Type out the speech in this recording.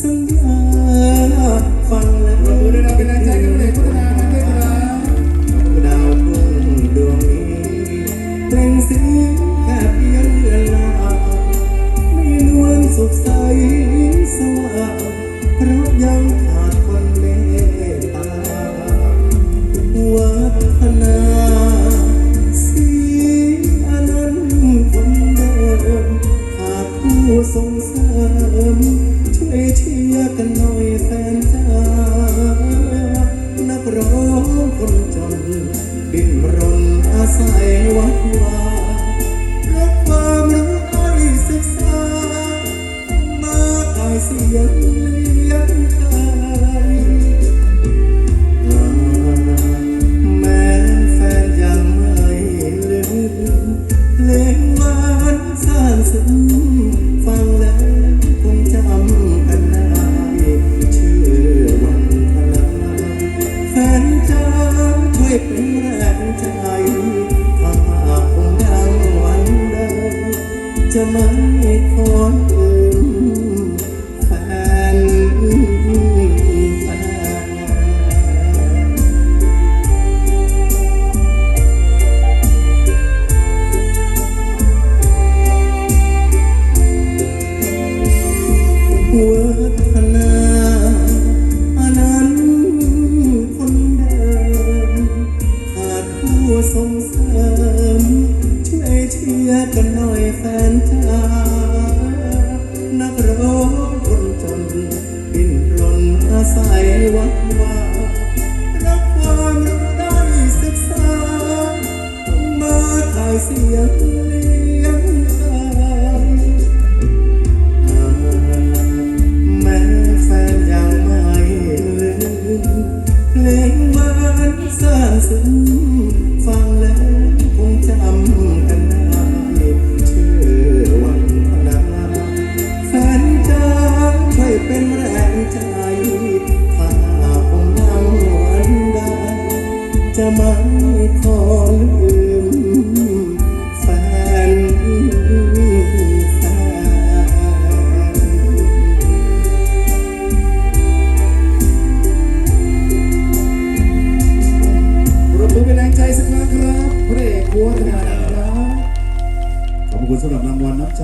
สัญญาฟังและรงใกันเลานะด้ครัดาวพุ่งดวงนี้เร่เสียงแค่เพื่อนาไม่นวลสดใสสว่างเพราะยังขาดคนเมตตาวัฒนาสีอนันต์คนเดิมขาดผู้ส่งเสริ ยเชียร์กันหน่อยแฟนจ้านักร้องคนจน ดิ้นรนอาศัยวัดวารักความรู้ให้ศึกษา มาขายเสียงเลี้ยงไทยแม้แฟนยังไม่ลืมเพลงหวานสร้างซึ้งฟั จะไม่ขอ ยวัดว่ารับความรู้ได้ศึกษามาถ่ายเสียงเลี้ ขอรบมือเปแรงใจสักครั้ครับพระอกหัวทหารครับขอบคุณสำหรับรางวัลน้ำใจ